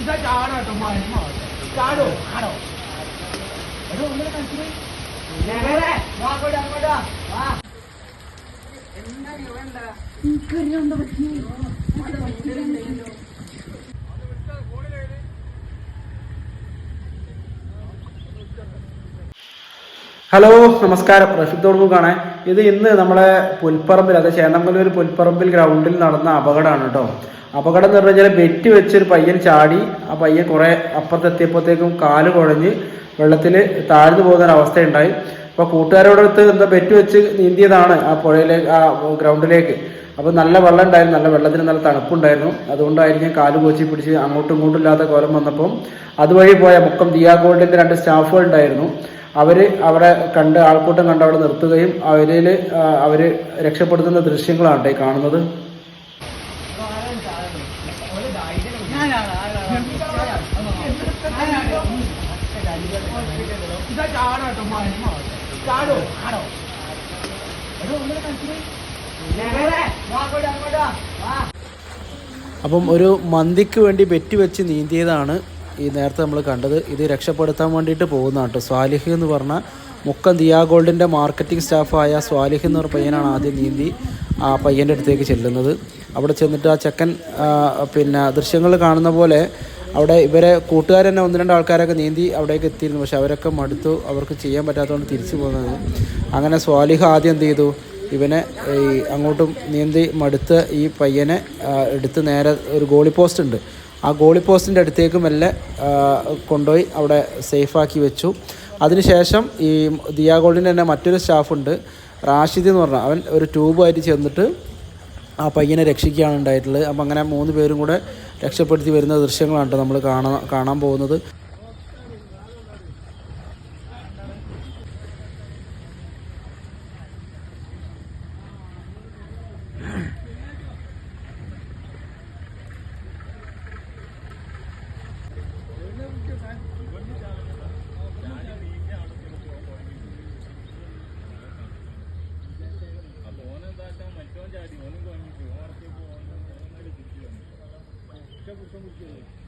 ഇതാ ചാടോ കളിച്ചേ ഹലോ നമസ്കാരം. റഫീഖ് തോടുമുക്കാണ് ഇത് ഇന്ന് നമ്മളെ പുൽപ്പറമ്പിൽ അതായത് ചേന്നമ്പലൂർ പുൽപ്പറമ്പിൽ ഗ്രൗണ്ടിൽ നടന്ന അപകടമാണ് കേട്ടോ. അപകടം എന്ന് പറഞ്ഞു കഴിഞ്ഞാൽ ബെറ്റ് വെച്ചൊരു പയ്യൻ ചാടി ആ പയ്യൻ കുറെ അപ്പുറത്തെത്തിയപ്പോഴത്തേക്കും കാൽ കുഴഞ്ഞ് വെള്ളത്തിൽ താഴ്ന്നു പോകുന്ന അവസ്ഥ അവസ്ഥയുണ്ടായി അപ്പോൾ കൂട്ടുകാരോടടുത്ത് എന്താ ബെറ്റ് വെച്ച് നീന്തിയതാണ് ആ പുഴയിലേക്ക് ആ ഗ്രൗണ്ടിലേക്ക്. അപ്പോൾ നല്ല വെള്ളം ഉണ്ടായിരുന്നു. നല്ല വെള്ളത്തിന് നല്ല തണുപ്പുണ്ടായിരുന്നു. അതുകൊണ്ടായിരിക്കും കാൽ കോച്ചി പിടിച്ച് അങ്ങോട്ടും ഇങ്ങോട്ടും ഇല്ലാത്ത കോലം വന്നപ്പം അതുവഴി പോയ മുക്കം ദിയാ ഗോൾഡിന്റെ രണ്ട് സ്റ്റാഫുകൾ ഉണ്ടായിരുന്നു. അവർ അവിടെ കണ്ട് ആൾക്കൂട്ടം കണ്ട് അവിടെ നിർത്തുകയും അവരിൽ അവർ രക്ഷപ്പെടുത്തുന്ന ദൃശ്യങ്ങളാണ് കാണുന്നത്. ഇതാ ചാടോ അപ്പം ഒരു മന്തിക്ക് വേണ്ടി ബെറ്റ് വെച്ച് നീന്തിയതാണ് ഈ നേരത്തെ നമ്മൾ കണ്ടത്. ഇത് രക്ഷപ്പെടുത്താൻ വേണ്ടിയിട്ട് പോകുന്നതാണ് കേട്ടോ. സ്വാലിഹ് എന്ന് പറഞ്ഞ മുക്കം ദിയാ ഗോൾഡിന്റെ മാർക്കറ്റിംഗ് സ്റ്റാഫായ സ്വാലിഹ് എന്ന് പറഞ്ഞ പയ്യനാണ് ആദ്യം നീന്തി ആ പയ്യന്റെ അടുത്തേക്ക് ചെല്ലുന്നത്. അവിടെ ചെന്നിട്ട് ആ ചെക്കൻ പിന്നെ ദൃശ്യങ്ങൾ കാണുന്ന പോലെ അവിടെ ഇവരെ കൂട്ടുകാർ തന്നെ ഒന്ന് രണ്ട് ആൾക്കാരൊക്കെ നീന്തി അവിടേക്ക് എത്തിയിരുന്നു. പക്ഷെ അവരൊക്കെ മടുത്തു. അവർക്ക് ചെയ്യാൻ പറ്റാത്തതുകൊണ്ട് തിരിച്ചു പോകുന്നത്. അങ്ങനെ സ്വാലിഹ ആദ്യം എന്ത് ചെയ്തു? ഇവനെ ഈ അങ്ങോട്ടും നീന്തി മടുത്ത് ഈ പയ്യനെ എടുത്ത് നേരെ ഒരു ഗോളി പോസ്റ്റ് ഉണ്ട്. ആ ഗോളി പോസ്റ്റിന്റെ അടുത്തേക്കും മെല്ലെ ആ, കൊണ്ടുപോയി അവിടെ സേഫാക്കി വെച്ചു. അതിനുശേഷം ഈ ദിയാ ഗോൾഡിന്റെ തന്നെ മറ്റൊരു സ്റ്റാഫുണ്ട് റാഷിദ് എന്ന് പറഞ്ഞാൽ അവൻ ഒരു ട്യൂബായിട്ട് ചെന്നിട്ട് ആ പയ്യനെ രക്ഷിക്കുകയാണ് ഉണ്ടായിട്ടുള്ളത്. അപ്പം അങ്ങനെ മൂന്ന് പേരും കൂടെ രക്ഷപ്പെടുത്തി വരുന്ന ദൃശ്യങ്ങളാണ് നമ്മൾ കാണാൻ കാണാൻ പോകുന്നത്. sonuç gelir.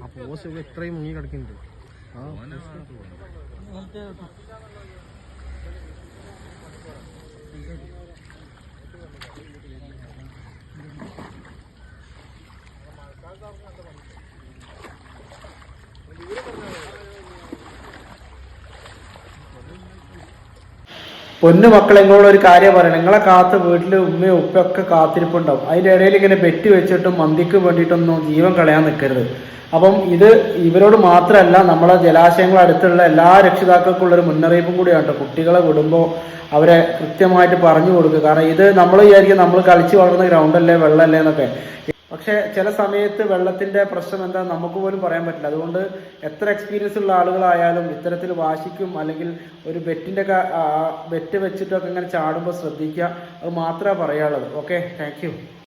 ആ പോസ് ഇവിടെ ഇത്രയും മുങ്ങി കിടക്കുന്നുണ്ട്. ആ. പൊന്നു മക്കളെ നിങ്ങളോട് ഒരു കാര്യം പറയണം നിങ്ങളെ കാത്ത് വീട്ടിൽ ഉമ്മയും ഉപ്പയൊക്കെ കാത്തിരിപ്പുണ്ടാവും. അതിന്റെ ഇടയിൽ ഇങ്ങനെ ബെറ്റ് വെച്ചിട്ടും മന്തിക്ക് വേണ്ടിയിട്ടൊന്നും ജീവൻ കളയാൻ നിൽക്കരുത്. അപ്പം ഇത് ഇവരോട് മാത്രമല്ല നമ്മളെ ജലാശയങ്ങൾ അടുത്തുള്ള എല്ലാ രക്ഷിതാക്കൾക്കുള്ളൊരു മുന്നറിയിപ്പും കൂടിയാണ് കേട്ടോ. കുട്ടികളെ വിടുമ്പോൾ അവരെ കൃത്യമായിട്ട് പറഞ്ഞു കൊടുക്കുക. കാരണം ഇത് നമ്മൾ വിചാരിക്കും നമ്മൾ കളിച്ച് വളർന്ന ഗ്രൗണ്ടല്ലേ വെള്ളമല്ലേ എന്നൊക്കെ. പക്ഷേ ചില സമയത്ത് വെള്ളത്തിന്റെ പ്രശ്നം എന്താ നമുക്ക് പോലും പറയാൻ പറ്റില്ല. അതുകൊണ്ട് എത്ര എക്സ്പീരിയൻസ് ഉള്ള ആളുകളായാലും ഇത്തരത്തിൽ വാശിക്കും അല്ലെങ്കിൽ ഒരു ബെറ്റിന്റെ ബെറ്റ് വെച്ചിട്ടൊക്കെ ഇങ്ങനെ ചാടുമ്പോൾ ശ്രദ്ധിക്കുക. അത് മാത്രമേ പറയാനുള്ളത്. Okay thank